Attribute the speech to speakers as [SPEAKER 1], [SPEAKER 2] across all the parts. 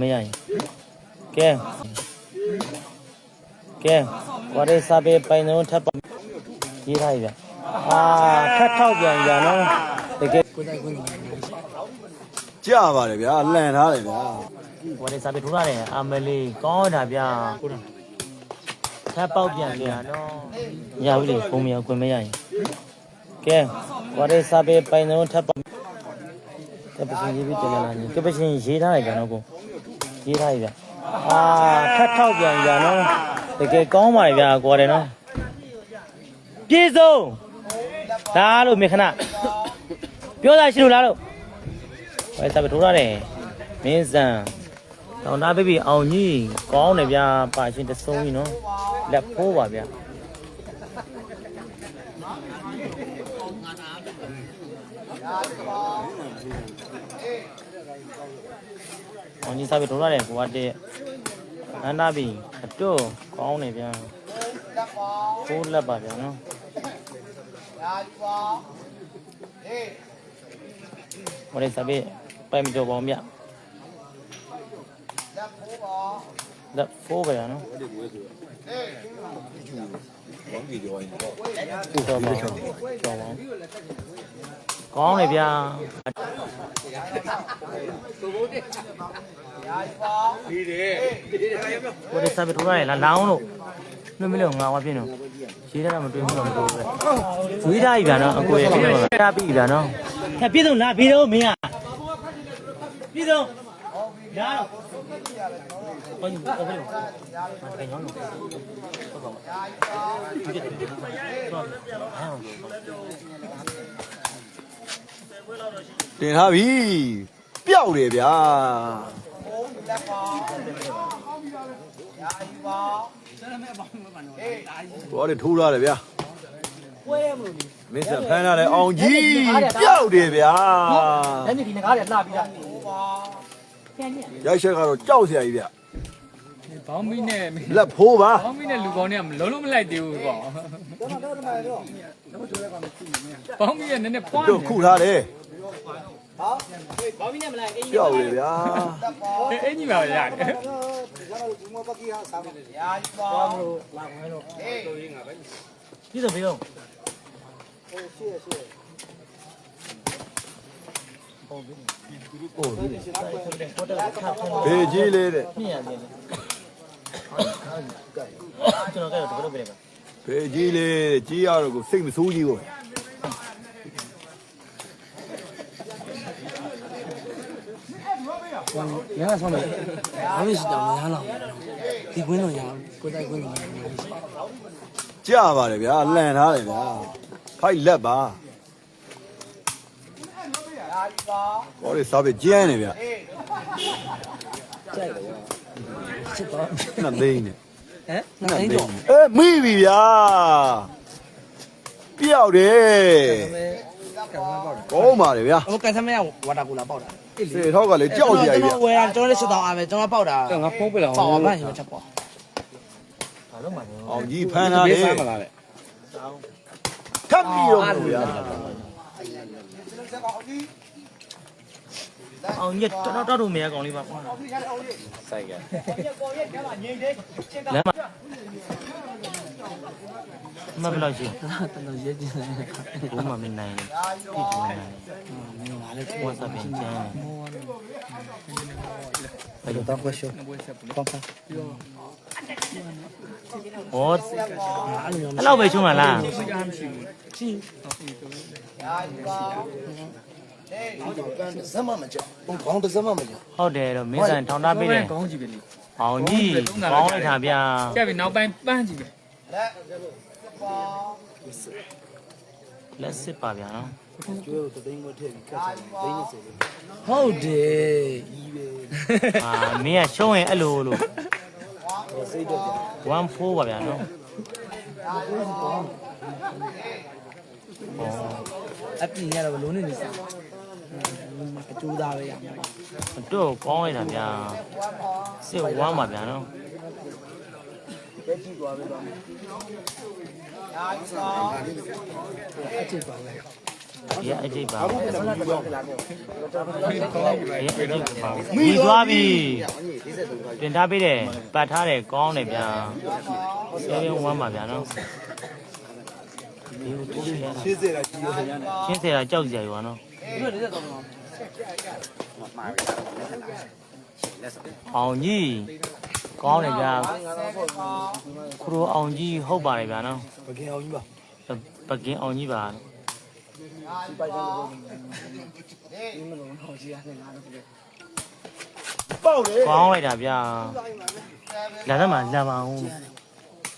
[SPEAKER 1] မရရင်ကဲကဲကွာရေးစာပေပိုင်လုံးထပ်ပါရေးထားပြီဗျအာထပ်ထောက်ပြန်ပြန်နော်တကယ်
[SPEAKER 2] ကြပါတယ်ဗျာလှန်ထားတယ်ဗျာ
[SPEAKER 1] ကွာရေးစာပေထိုးရတယ်အာမလေးကောင်းတာဗျထပ်ပေါက်ပြန်ပြန်နော်ရပြီလေဘုံမရခွင့်မရရင်ကဲကွာရေးစာပေပိုင်လုံးထပ်ပါကပရှင်ရေးပြီးတင်လာညီကပရှင်ရေးထားလိုက်ကြတော့ကို ရေးထားပြီဗျအာထပ်ထောက်ပြန်ပြန်နော်တကယ်ကောင်းပါလေဗျာကွာတယ်နော်ပြေဆုံးဒါလို့မေခဏပြောတာရှိလို့လားလို့ဟဲ့စာပထိုးရတယ်မင်းစံတောင်သားဘေဘီအောင်ကြီးကောင်းတယ်ဗျာပါရှင်တဆုံးကြီးနော်လက်ဖိုးပါဗျာ ကောင်းကြီးစားပြီးဒုရတဲ့ကိုကတဲ့နန္ဒပြီအတော့ကောင်းနေပြန်ကိုလက်ပါဗျာနော်ရာဒီပါဟေးဟိုလေးစားပြီးပိုင်မကြောပါဘူးမြတ်လက်ဖိုးပါလက်ဖိုးပါဗျာနော်ဟေး
[SPEAKER 2] ဘောင်းကြီးကြောင်း
[SPEAKER 1] ကြောင်းကြောင်းကောင်းနေဗျာ ကိုယ်စပစ်ထိုးရတယ်လားလောင်းလို့လွတ်မလို့ငါဝပြင်းတော့ရေးတာမတွေ့ဘူးတော့မတွေ့ဘူးဝေးသားကြီးဗျာနော်အကိုရဲ့ပြတာပြီဗျာနော်ခက်ပြည့်စုံလားပြီးတော့မင်းอ่ะပြည့်စုံရတော့ဘာလို့ဘာလို့မထိုင်အောင်လို့ဟုတ်ပါဘူးဒီကနေ့တော့ဟာ
[SPEAKER 2] တ င်ထားပြီပျောက်တယ်ဗျာဘောလေးထိုးထားတယ်ဗျာမင်းစဖမ်းထားတယ်အောင်ကြီးပျောက်တယ်ဗျာ
[SPEAKER 3] အဲ့ဒီဒီငကားတွေလှပြီးတာ
[SPEAKER 2] ရိုက်ချက်ကတော့ကြောက်စရာကြီးဗျ
[SPEAKER 4] ဘောင်းမီနဲ့
[SPEAKER 2] လက်ဖိုးပါ
[SPEAKER 4] ဘောင်းမီနဲ့လူကောင်းတွေကမလုံးလုံးမလိုက်သေးဘူးပေါ့ဘောင်းမီကနည်းနည်းဖွား
[SPEAKER 2] တို့ခုထားတယ်
[SPEAKER 3] ဘာမင်းနဲ့မလိုက်အေး
[SPEAKER 2] ပျောက်တယ်ဗျာ
[SPEAKER 4] နေအင်ကြီးပါရတယ်
[SPEAKER 1] ပြည်စုံပြီးတော့
[SPEAKER 2] ဘေကြီးလေးတဲ့
[SPEAKER 1] နှစ်ရတယ်ကျွန်တော်ကတော့ဒီလိုပဲပါ
[SPEAKER 2] ဘေကြီးလေးကြီးရတော့ကိုစိတ်မဆိုးကြီးကို
[SPEAKER 3] ရ ရဆောင်မယ်ဘာလို့ရှိတောင်မရလောက်ဒီကွင်းတော့ရကိုယ်တိုင်ကွင်းတော့ရ
[SPEAKER 2] ကြပါတယ်ဗျာလှန်ထားတယ်ဗျာဖိုက်လက်ပါဘောလေးစားပဲကျန်းနေဗျာ
[SPEAKER 3] ချစ်တော့
[SPEAKER 2] နှစ်သိန်းနဲ့
[SPEAKER 3] ဟမ်နိုင်တော့
[SPEAKER 2] အဲမိပြီဗျာပျောက်တယ် ကောင်းပါလေဗျာ
[SPEAKER 3] ဟိုကန်ဆမရဝါတာကူလာပေါက်တာ
[SPEAKER 2] စေထောက်ကလည်းကြောက်ကြရပြီဗျာ
[SPEAKER 3] ဝယ်ရကျွန်တော်လည်းချက်တော့အားပဲကျွန်တော်ပေါက်တာ
[SPEAKER 4] ငါဖုံးပြလောက်
[SPEAKER 3] ပေါက်အောင်မှရင်ချက်ပေါ့
[SPEAKER 1] ဘာလို့မှမ
[SPEAKER 2] အောင်ကြီးဖမ်းထားတယ်
[SPEAKER 4] မလားလေ
[SPEAKER 2] ထပ်ပြီးတော့ဗျာ
[SPEAKER 1] အောင်ညတော့တော့တော့မရကောင်လေးပါကွာ
[SPEAKER 4] စိုက်က
[SPEAKER 1] လမ်းမှာ မဘလို့ရှိ
[SPEAKER 3] တော်တော်ရဲကျင်းတယ်
[SPEAKER 1] ဘုံမမနိုင်ဘူးပြည်သူနိုင်တယ်ဘာလဲဝါစာပင်ကျန်းဘယ်လိုတော့ကွှရှောပေါ့ပါဟောအဲ့လောက်ပဲချုံးလာလား
[SPEAKER 3] ဇက်မမကြောက်ဘုံကောင်းတစ်ဇက်မမကြောက်
[SPEAKER 1] ဟုတ်တယ်တော့မင်းဆိုင်ထောင်ထားပေးတယ်
[SPEAKER 4] ကောင်းကြည့်ပဲလေ
[SPEAKER 1] အောင်ကြီးကောင်းလိုက်တာဗျာ
[SPEAKER 4] ကြက်ပြီနောက်ပိုင်းပန်းကြည့်ပဲ
[SPEAKER 1] လက် စစ်ပါဗျာနော်
[SPEAKER 3] ကျွေးကိုသိန်းမထည့်ပြီးကတ်ချင်သိန်း20လေးဟုတ်တယ်ကြီးပဲ
[SPEAKER 1] အာမင်းကရှုံးရင်အဲ့လိုလို့
[SPEAKER 3] စိတ်တော့
[SPEAKER 1] 14ပါဗျာနော်
[SPEAKER 3] အပြင်ရတော့လုံးနေနေစားအကျိုးသားပဲရမှာ
[SPEAKER 1] တော့ကောင်းလိုက်တာဗျာစစ်ဝမ်းပါဗျာနော်
[SPEAKER 3] ပဲကြည့်သွားပဲတော့အချစ်ပါပဲ
[SPEAKER 1] ဒီကအကျိတ်ပါဒီကအကျိတ်ပါမိသွားပြီတင်ထားပေးတယ်ပတ်ထားတယ်ကောင်းတယ်ဗျာဆေးရုံဝမ်းပါဗျာနော်ဒီကိုတိုးရရှင်းစေတာကြီးရောရှင်းစေတာကြောက်ကြရရွာနော်
[SPEAKER 3] ဒီလိုလေးတော့တော့
[SPEAKER 1] အောင်ကြီး ကောင်းတယ်ဗျာခရိုအောင်ကြီးဟုတ်ပါတယ်ဗျာနော်
[SPEAKER 3] ပကင်အောင်ကြီးပါ
[SPEAKER 1] ပကင်အောင်ကြီးပါ
[SPEAKER 3] ဒီပိုက်တယ်လို့ဒီမလုံးတော့ကြီးရတယ်ငါတို့က
[SPEAKER 2] ပေါက်လေ
[SPEAKER 1] ကောင်းလိုက်တာဗျာလာတော့မှလာပါအောင်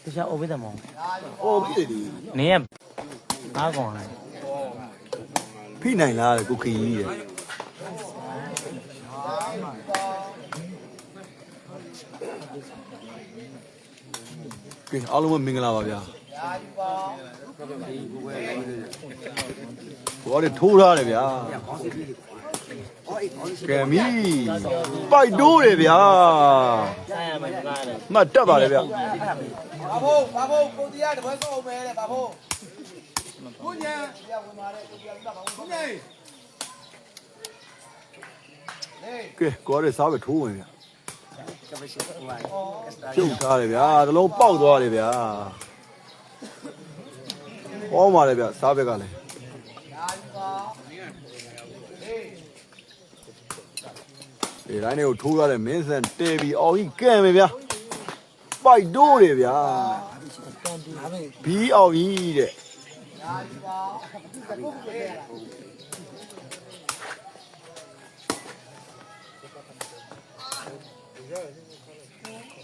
[SPEAKER 1] တခြားအိုဘေးတယ်မောင်
[SPEAKER 2] ဟောပြီလေ
[SPEAKER 1] နေရဘာကောင်လဲ
[SPEAKER 2] ဖိနိုင်လားတဲ့ကိုခင်ကြီးရဲ့ ကဲအားလုံးပဲမင်္ဂလာပါဗျာဘောရထိုးထားတယ်ဗျာကဲမီပိုက်တိုးတယ်ဗျာ
[SPEAKER 1] ဆိုင်ရမယ်ကားတယ်
[SPEAKER 2] မှတ်တက်ပါလေဗျာ
[SPEAKER 5] ဘာဖို့ဘာဖို့ကိုတရားတပွဲဆောက်အောင်မဲတဲ့ဘာဖို့ကိုညာပြဝင်มาတဲ့ကိုတရားကဘာဖို့ကိုညာ
[SPEAKER 2] ကဲကိုရစားပဲထိုးဝင်ဗျာ ပြုတ်ထားတယ်ဗျာတလုံးပေါက်သွားတယ်ဗျာဟောมาတယ်ဗျာစားဘက်ကလည်းဒီတိုင်းတွေကိုထိုးရတဲ့မင်းစံတဲပြီးအောင်ကြီးကဲမယ်ဗျာပိုက်တိုးတယ်ဗျာဘီအောင်ကြီးတဲ့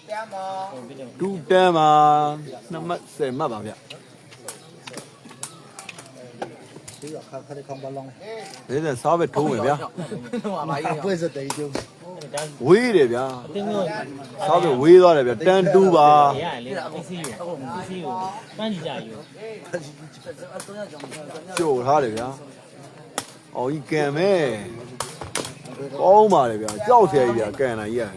[SPEAKER 5] ပြန်ပါ
[SPEAKER 2] ဒူတန်းမှာနှစ်မှတ်10မှတ်ပါဗျာ
[SPEAKER 3] ခါခါတဲ့ခံဘလောင်း
[SPEAKER 2] မင်းစံစားပဲထိုးမယ်ဗျာ
[SPEAKER 3] ဟိုပါရေးပွဲစတဲ့ကျုံ
[SPEAKER 2] ဝေးတယ်ဗျာ
[SPEAKER 1] အတင်းမျိုး
[SPEAKER 2] စားပဲဝေးသွားတယ်ဗျာတန်တူပါ
[SPEAKER 1] ရရလေအစီကိုအစီကိုပန်းကြည့်ကြယူ
[SPEAKER 3] အတော့ရကြောင်
[SPEAKER 2] ကြိုထားတယ်ဗျာ။အော်ကြီးကံမဲ့။ ကောင်းပါလေဗျာ။ကြောက်ဆရာကြီးဗျာကံလာကြီးရတယ်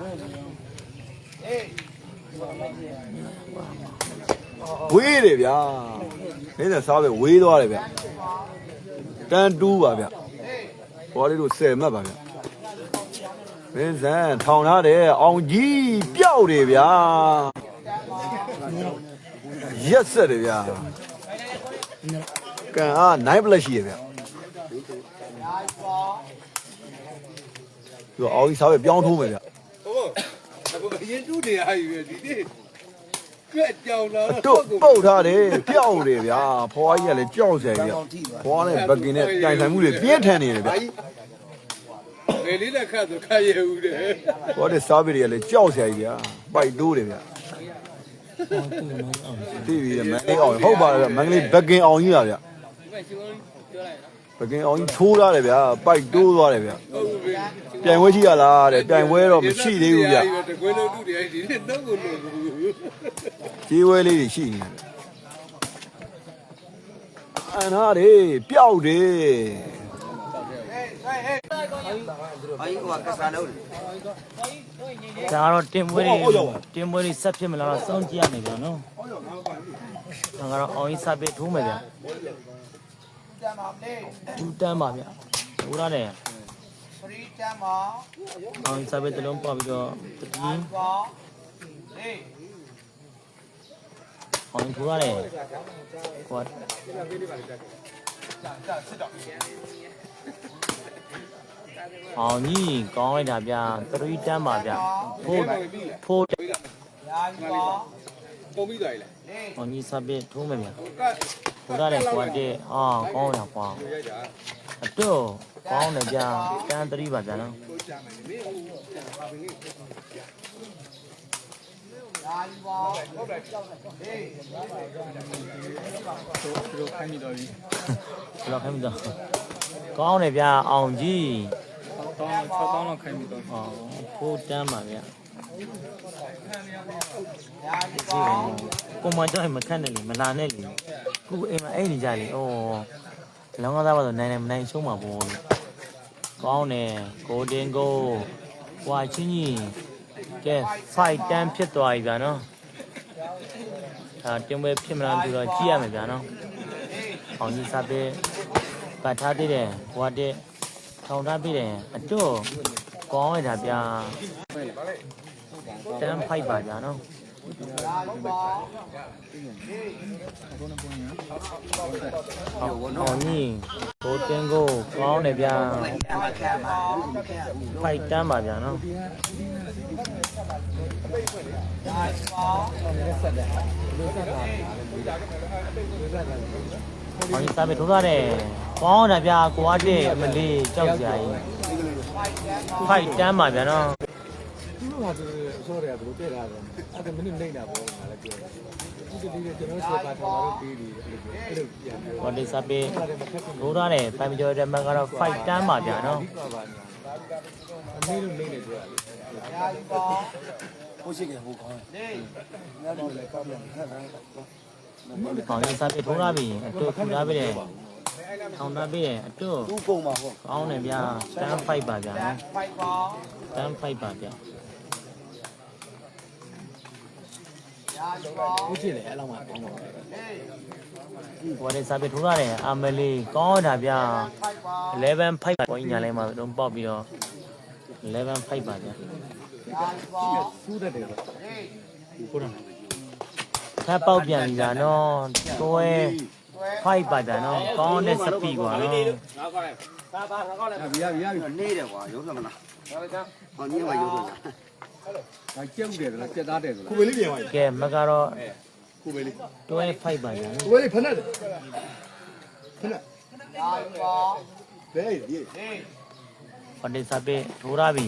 [SPEAKER 5] ဟေး။
[SPEAKER 2] ဝေးတယ်ဗျာ။နေနဲ့စားပဲဝေးသွားတယ်ဗျာ။တန်တူးပါဗျာ။ဘောလေးတို့10မှတ်ပါဗျာ။မင်းစံထောင်ထားတယ်အောင်ကြီးပျောက်တယ်ဗျာ။ ရက်ဆက်တယ်ဗျာ။ကံအား9 plus ရှိရဗျာ။ဒီအောင်ကြီးစားပဲပြောင်းထိုးမယ်ဗျာ
[SPEAKER 5] ဟုတ်အခုအရင်တူးနေရပြီဒီနေ့ကြွက်ကြောင်လာ
[SPEAKER 2] အတုတ်ပုတ်ထားတယ်ပျောက်တယ်ဗျာဖွားကြီးကလည်းကြောက်စရာကြီးကဖွားနဲ့ဘက်ကင်နဲ့ကြိုင်ဆိုင်မှုတွေပြင်းထန်နေတယ်ဗျာ
[SPEAKER 5] ဘယ်လေးလက်ခတ်ဆိုခတ်ရဦးတယ်
[SPEAKER 2] ဖွားတဲ့စားပစ်တွေကလည်းကြောက်စရာကြီးဗျာပိုက်တိုးတယ်ဗျာ သိပြီမန်လေးအောင်ဟုတ်ပါတယ်ဗျမန်လေးဘက်ကင်အောင်ကြီးပါဗျဘက်ကင်အောင်ကြီးထိုးထားတယ်ဗျာပိုက်တိုးသွားတယ်ဗျာ
[SPEAKER 5] ဟုတ်ပြီ
[SPEAKER 2] ပြိုင်ပွဲကြီးရလားတဲ့ပြိုင်ပွဲတော့မရှိသေးဘူးဗျာ
[SPEAKER 5] တကွေးလုံးတူတယ်ဒီနေ့တော့ကိုလို့ဘူး
[SPEAKER 2] ကြီးဝဲလေးတွေရှိနေတယ်အန်ဟာတွေပျောက်တယ်
[SPEAKER 1] ဒါကတော့တင်ပွဲတွေတင်ပွဲတွေဆက်ဖြစ်မလားတော့စောင့်ကြည့်ရမယ်ဗျာနော်ဒါကတော့အောင်ကြီးစပစ်ထိုးမယ်ဗျာ
[SPEAKER 5] တမ်းပါမလေး
[SPEAKER 1] ဒူတန်းပါဗျာထိုးရတယ်
[SPEAKER 5] ဖရီတမ်းပါ
[SPEAKER 1] အောင်ကြီးစပစ်တစ်လုံးပေါက်ပြီးတော့တတိ
[SPEAKER 5] ပါဟေး
[SPEAKER 1] အောင်ကြီးထိုးရတယ်ဟော အောင်ကြီးကောင်းလိုက်တာဗျာ3တန်းပါဗျာဖို့ဖို့
[SPEAKER 5] ရာယူပါ
[SPEAKER 4] ပုံပြီးသွားပြီလား
[SPEAKER 5] ဟေး
[SPEAKER 1] အောင်ကြီးစပစ်ထိုးမယ်ဗျာ
[SPEAKER 4] က
[SPEAKER 1] ထိုးရတယ်ကွာတဲ့အာကောင်းရကွာ
[SPEAKER 4] ရိုက်တာ
[SPEAKER 1] အတော့ကောင်းတယ်ဗျာတန်း3ပါဗျာနော်
[SPEAKER 5] ရာယူပါဟုတ်တယ်ဟေး
[SPEAKER 4] သူတို့ခိုင်းပြီးတော့ပြီ
[SPEAKER 1] ဘယ်လိုခိုင်းမတော့ကောင်းတယ်ဗျာအောင်ကြီး
[SPEAKER 4] တောင်း6တောင်းလောက်ခိုင်းပြီးတော့
[SPEAKER 1] အော်ဖိုးတန်းပါဗျာ
[SPEAKER 5] ရာယူပါ
[SPEAKER 1] ပုံမှန်ကြောင့်မခက်နဲ့လေမလာနဲ့လေခုအိမ်မှာအိမ်နေကြလေဩလောင်းကားသားပါဆိုနိုင်နိုင်မနိုင်ရှုံးမှာပေါ့ကောင်းတယ်ကိုတင်ကိုဟွာချင်းကြီးကဲ fight တန်းဖြစ်သွားပြီဗျာနော်ဒါတင်ပွဲဖြစ်မလားပြီးတော့ကြည့်ရမယ်ဗျာနော်အောင်ကြီးစားပေးပတ်ထားသေးတယ်ဟိုကတဲ့ ထောင်ထားပေးတယ်အတော့ကောင်းရတာဗျာတန်း fight ပါဗျာနော်အောင်ကြီးကိုတင်ကိုကောင်းတယ်ဗျာဖိုက်တမ်းပါဗျာနော် ဘာလို့စားပဲထိုးသွားတယ်ကောင်းတာဗျာကိုအားတဲ့အမလေးကြောက်ကြရည်ဖိုက်တမ်းပါဗျာနော်
[SPEAKER 4] သူတို့ကသူအစောတွေကဘယ်လိုတည့်တာလဲအဲ့ဒါမင်းနေတာပေါ့ငါလည်းပြောတယ်ဒီတည်းကကျွန်တော်ဆက်ပါထားတော့ပြီးပြီအဲ့လိုပြန်ပြော
[SPEAKER 1] ဘာလို့စားပဲထိုးသွားတယ်ဖိုင်မကျော်တဲ့မန်ကတော့ဖိုက်တမ်းပါဗျာနော်
[SPEAKER 4] ပါပါအမေတို့နေနေပြောတယ်ကိုရှိကဟိုကောင်းတယ်ငါတို့လည်းကောင်းတယ်ခက်တယ်
[SPEAKER 1] ကော င်းရင်စားပဲထိုးသွားပြီအတူထူထားပြီတယ်ထောင်ထားပြီတယ်အတူ
[SPEAKER 4] သူ့ပုံမှာဟော
[SPEAKER 1] ကောင်းတယ်ဗျာတမ်းဖိုက်ပါဗျာနော်
[SPEAKER 6] ဖိုက်ပါ
[SPEAKER 1] တမ်းဖိုက်ပါဗျာ
[SPEAKER 6] ရာယူပါ
[SPEAKER 4] ကိုရှိတယ်အဲ့လောက်မှကောင်းပါပဲ
[SPEAKER 1] ဟိုတဲ့စားပဲထိုးထားတယ်အာမလီကောင်းတာဗျာ
[SPEAKER 6] ဖိုက်ပါ
[SPEAKER 1] 11 5ပေါ်ညာလဲမှာတော့ပေါက်ပြီးတော့11 5ပါဗျာ
[SPEAKER 6] ရာယူပါ
[SPEAKER 4] စူးတယ်တယ်ပေါ့
[SPEAKER 6] ဟေး
[SPEAKER 4] ကိုတော့
[SPEAKER 1] ထပ်ပေါက်ပြန်ပြီလားနော်တွဲ5ပါဗျာနော်ကောင်းတဲ့စပီကွာနော်
[SPEAKER 4] ရပြီရပြီရပြီ
[SPEAKER 3] နေတယ်ကွာရုံးစမလားဟောညင်းမရုံးလို့လား
[SPEAKER 4] ဒါကျုပ်တယ်လားစက်သားတယ်လား
[SPEAKER 2] ကိုပဲလေးပြန်သွား
[SPEAKER 1] ကဲမကတော့
[SPEAKER 2] ကိုပဲလေး
[SPEAKER 1] တွဲ5ပါဗျာနော်
[SPEAKER 2] ကိုပဲလေးဖက်နဲ့ဖက်နဲ့
[SPEAKER 6] ရာယူပါ
[SPEAKER 2] ဘယ်ရေး
[SPEAKER 6] ဟေး
[SPEAKER 1] ဟိုတဲ့စားပဲထိုးထားပြီ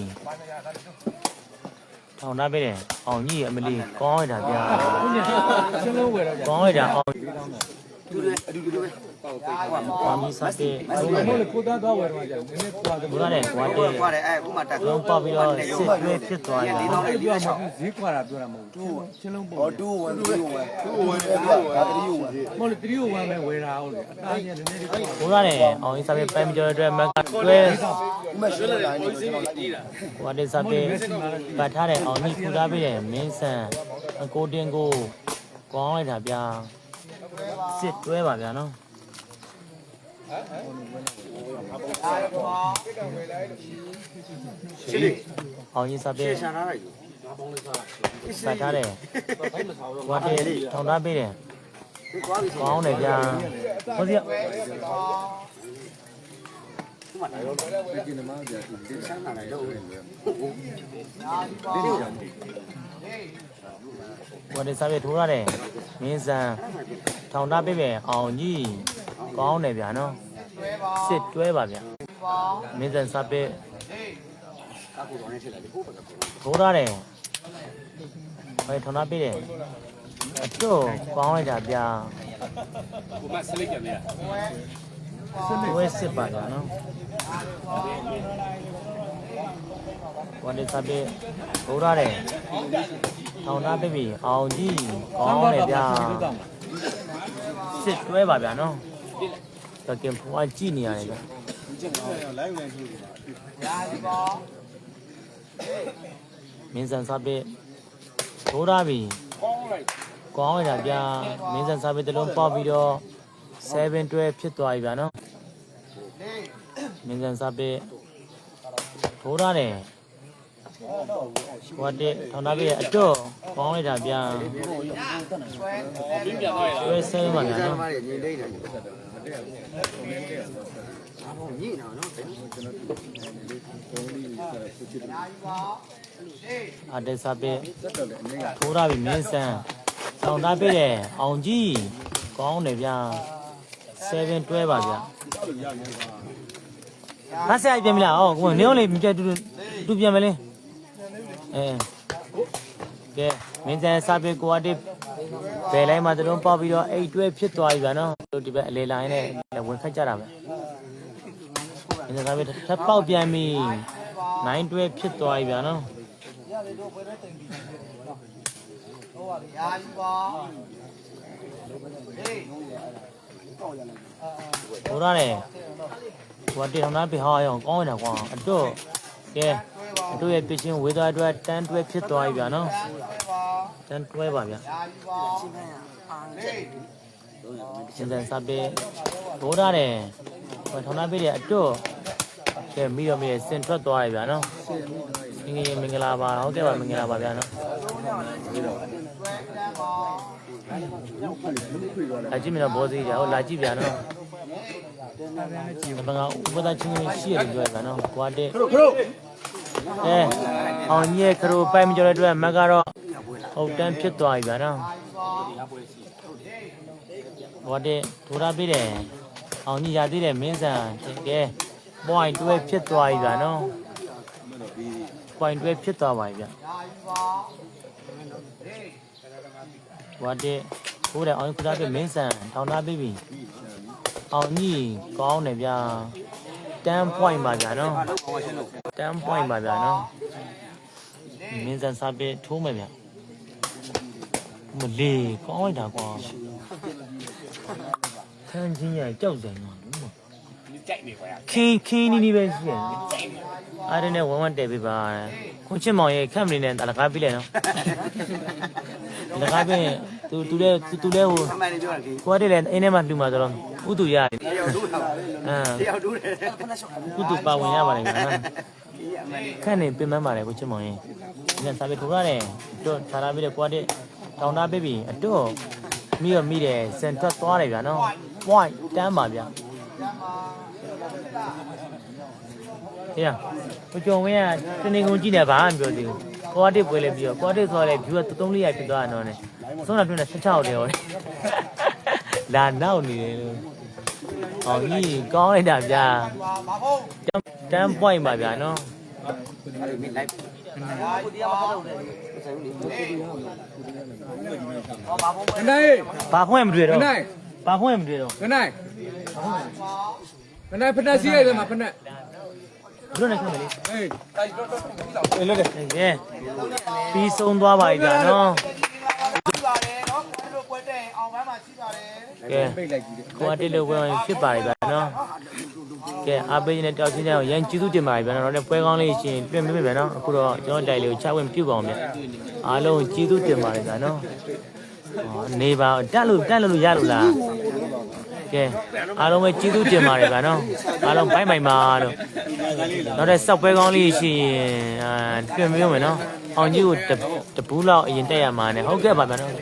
[SPEAKER 1] ထောင်ထားပြီတယ်အောင်ကြီးအမလီကောင်းရတာဗျာ
[SPEAKER 4] ရှင်းလုံးဝယ်တော့ကြာ
[SPEAKER 1] ကောင်းရတာအောင်
[SPEAKER 3] သူလည်းအတူတူပဲ
[SPEAKER 1] အောင်ကြီးစားပဲထိုး
[SPEAKER 4] ဘ
[SPEAKER 1] တယ်
[SPEAKER 4] ယ်လိုလဲကိုသားသွားဝယ်တော့ကြာနည်းနည်းသွားတယ်
[SPEAKER 1] ထိုးရတယ်ကွာတဲ့
[SPEAKER 3] ကွာတယ်အဲခုမှတက်
[SPEAKER 1] လုံးပေါက်ပြီးတော့စစ်တွဲဖြစ်သွားတယ်
[SPEAKER 3] လေးတော့
[SPEAKER 4] အဲ့
[SPEAKER 3] လေး
[SPEAKER 4] ပြော
[SPEAKER 3] တော့
[SPEAKER 4] မှာဈေးကွာတာပြောတာမဟုတ်ဘူးရှင်းလုံးပုံ
[SPEAKER 3] ဟောတူဝင်တူဝင်တူဝင်ဒါတည်းဝင်
[SPEAKER 4] မဟုတ်လေတတိယဝမ်းပဲဝယ်တာဟုတ်လေအသားကြီးနည်းနည်းလေး
[SPEAKER 1] ထိုးရတယ်အောင်ကြီးစားပဲပန်းမကျော်တဲ့အတွက်မကတွဲ
[SPEAKER 3] ဥမဲ့ရွှေလိုင်းနေကျွန်တော်လိုက်ပြီး
[SPEAKER 1] ဟိုတဲ့စားပဲပတ်ထားတဲ့အောင်ကြီးထူထားပြီးတယ်မင်းဆန်အကိုတင်ကိုကောင်းလိုက်တာဗျာစစ်တွဲပါဗျာနော်
[SPEAKER 6] ရာယူပါ
[SPEAKER 3] ရှင်းလေး
[SPEAKER 1] အောင်ကြီးစားပဲ
[SPEAKER 3] ရှင်းထားလိုက်
[SPEAKER 1] ပတ်ထားတယ်ဟိုတဲ့ထောင်ထားပြီးတယ်
[SPEAKER 3] ဒီကွာပြီ
[SPEAKER 1] ကောင်းတယ်ဗျာဟုတ်စီ
[SPEAKER 3] ခုမှလာရော
[SPEAKER 4] ဒီနမကြာသူ
[SPEAKER 3] ဒီဆန်းလာလိုက်တော့
[SPEAKER 6] ရာယူပါဟေး
[SPEAKER 1] ဟိုတဲ့စားပဲထိုးရတယ်မင်းဆန်ထောင်ထားပြီးပဲအောင်ကြီး ကောင်းတယ်ဗျာနော်
[SPEAKER 6] တွဲပါ
[SPEAKER 1] စစ်တွဲပါဗျာ
[SPEAKER 6] ပါ
[SPEAKER 1] မင်းဆန်စားပဲ
[SPEAKER 6] ဟေး
[SPEAKER 3] ကာကူတော်နေထည့်လိုက်ဟုတ်ပါတော့
[SPEAKER 1] ထိုးရတယ်ဟိုထောင်ထားပြီးတယ်အတော့ကောင်းလိုက်တာဗျာ
[SPEAKER 7] ကိုမစလိတ်ပြန်ပြန်
[SPEAKER 1] ဝဲစစ်ပါဗျာနော်ဝန်ဒီစားပဲထိုးရတယ်ထောင်ထားပြီးပြီအောင်ကြီးကောင်းတယ်ဗျာစစ်တွဲပါဗျာနော် တကယ်ဖွာကြည့်နေရတယ်ဗျာ
[SPEAKER 6] ရာယူပါ
[SPEAKER 1] မင်းဆန်စားပဲထိုးထားပြီကောင်းလိုက်တာဗျာမင်းဆန်စားပဲတစ်လုံးပေါက်ပြီးတော့7တွဲဖြစ်သွားပြီဗျာနော်
[SPEAKER 6] ဟေး
[SPEAKER 1] မင်းဆန်စားပဲထိုးရတယ်ဟိုတဲ့ထောင်ထားပြီးအတော့ကောင်းလိုက်တာဗျာ
[SPEAKER 6] တွဲ
[SPEAKER 1] တွဲဆဲပါဗျာနော်
[SPEAKER 3] မားရညင်လေးတယ် အာဘောညင်တာနော်
[SPEAKER 6] ရာယူပါဟေး
[SPEAKER 1] အတက်စားပဲထိုးထားပြီမင်းဆန်ထောင်ထားပြီးတယ်အောင်ကြီးကောင်းတယ်ဗျာ7တွဲပါဗျာဟာဆရာပြန်မလားဟောကိုနေအောင်လေးပြန်တူတူပြန်မလဲအဲကဲမင်းဆန်စားပဲကိုအတက် ဘယ်လိုက်မှတလုံးပေါက်ပြီးတော့အိတ်တွဲဖြစ်သွားပြီဗျာနော်တို့ဒီဘက်အလေလိုင်းနဲ့ဝင်ခတ်ကြတာပဲမင်းဆန်စားပဲထပ်ပေါက်ပြန်ပြီ9တွဲဖြစ်သွားပြီဗျာနော်
[SPEAKER 6] ရာယူပါဟေး
[SPEAKER 1] ဟိုရတယ်ဟိုတေထောင်သားပြဟာရောကောင်းရတာကွာအတော့ကဲ
[SPEAKER 6] တွဲပါ
[SPEAKER 1] တို့ရဲ့ပြချင်းဝေသားအတွက်တန်းတွဲဖြစ်သွားပြီဗျာနော် တန်းတွဲပါဗျာ
[SPEAKER 5] ယာယူပါလေး
[SPEAKER 1] စင်စန်စပယ်ဘိုးထားတယ်ဟိုထောင်းသားပေးတဲ့အတော့ကဲမိတော့မိရစင်ထွက်သွားပြီဗျာနော်မင်္ဂလာမင်္ဂလာပါဟုတ်ကဲ့ပါမင်္ဂလာပါဗျာနော်အကြည့်မလို့ဘောသေးကြဟုတ်လာကြည့်ဗျာနော်ဘင်္ဂဥပဒချင်းရှိရတယ်ပြောဗျာနော်ကွာတဲ့
[SPEAKER 8] ခရုခရု
[SPEAKER 1] အဲအောင်ကြီးရဲ့ခရိုပိုင်မကျော်တဲ့အတွက်မက်ကတော့ ဟုတ်တန်းဖြစ်သွားပြီဗျာနော်ဘောတဲ့ဒူရာပေးတယ်အောင်ကြီးရသေးတယ်မင်းဆန်ကဲ point တွဲဖြစ်သွားပြီဗျာနော် point တွဲဖြစ်သွားပါပြီဗျဘောတဲ့ဟိုတဲ့အောင်ကြီးခရိုပေးမင်းဆန်ထောင်ထားပေးပြီအောင်ကြီးကောင်းတယ်ဗျာတန်း point ပါဗျာနော်တန်း point ပါဗျာနော်မင်းစံစာပေထိုးမယ်ဗျ မလေးကောင်းလိုက်တာကွာခန်းချင်းရကြောက်စံတော့
[SPEAKER 4] ကြိုက်နေခွာ
[SPEAKER 1] ခင်းခင်းနီးနီးပဲရှိတယ်အားရနဲ့ဝမ်းဝမ်းတဲပေးပါခွန်ချစ်မောင်ရဲ့ခက်မလေးနဲ့တလကားပြီးလဲနော်တလကားပြီးသူသူလဲသူလဲဟို
[SPEAKER 8] အမှန်လေးပြောတာဒီ
[SPEAKER 1] ကိုယ်တည်းလဲအင်းထဲမှာလှူမှာဆိုတော့ဥတူရတယ်
[SPEAKER 8] တယောက်ဒူးတာ
[SPEAKER 1] အမ်
[SPEAKER 8] တယောက်ဒူးတယ်
[SPEAKER 1] ဥတူပါဝင်ရပါတယ်ဗျာနော်
[SPEAKER 8] ဒီအမှန်လေး
[SPEAKER 1] ခန့်နေပြင်ပန်းပါတယ်ကိုချစ်မောင်ရင်ဒီကစားပေးထိုးရတယ်တော့ခြာလာပြီးတော့ကွာတဲ့ တောင်းတာပေးပြီးအတော့မိရမိတယ်စင်ထွက်သွားတယ်ဗျာနော် point တန်းပါဗျာဟေ့ကိုကျော်ဝင်းကတနေကုန်ကြည့်နေဘာမှမပြောသေးဘူးကွာတစ်ပွဲလဲပြီးတော့ကွာတစ်ဆိုရလဲ view က300ဖြစ်သွားတာတော့ねဆုံးတာတွင်းနဲ့16တယ်ဟောလာနောက်နေတယ်လို့ဟောကြီးကောင်းလိုက်တာဗျာ
[SPEAKER 5] ဘာဖို့
[SPEAKER 1] တန်း point ပါဗျာနော်
[SPEAKER 8] အဲ့ဒီလိုက်
[SPEAKER 5] ကိုတရားမဟုတ်ဘူးဟောဘာဖို့
[SPEAKER 3] ခနိုင်
[SPEAKER 1] ဘာဖွင့်မတွေ့
[SPEAKER 3] ခ
[SPEAKER 1] တော့
[SPEAKER 3] နိုင်
[SPEAKER 1] ဘာဖွင့်မတွေ့တော့
[SPEAKER 3] ခနိုင်ခနိုင်ဖက်နှက်စီးရတယ်မှာဖက်နှက်
[SPEAKER 1] ဘလို့နဲ့ခမလေး
[SPEAKER 3] အေး
[SPEAKER 1] အေးလို့တယ်ကဲပြီးဆုံးသွားပါပြီဗျာနော်
[SPEAKER 5] ရှိပါတယ်နော်ကိုတို့ ပွဲတဲ့အောင်ပန်းမှာရှိပါတယ်
[SPEAKER 1] ကဲ
[SPEAKER 3] ပိတ်လိုက်ကြည့်တယ်
[SPEAKER 1] ကိုအတေလို့ဝင်ဖြစ်ပါပြီဗျာနော်ကဲအားပေးနေတဲ့တောက်ချင်းကြောင်ရန်ကျေးဇူးတင်ပါပြီဗျာနော်တော့ပွဲကောင်းလေးရှင်တွေ့မိပြီဗျာနော်အခုတော့ကျွန်တော်တိုက်လေးကိုချဝင်ပြုတ်ပါအောင်ဗျာအားလုံးကျေးဇူးတင်ပါတယ်ဗျာနော်ဟောနေပါတက်လို့တက်လို့ရလို့လားကဲအားလုံးပဲကျေးဇူးတင်ပါတယ်ဗျာနော်အားလုံးဘိုင်းဘိုင်ပါလို့နောက်တဲ့စောက်ပွဲကောင်းလေးရှိရင်အာတွေ့မိမယ်နော်အောင်ကြီးကို တပူးလောက်အရင်တက်ရမှာနဲ့ဟုတ်ကဲ့ပါဗျာနော်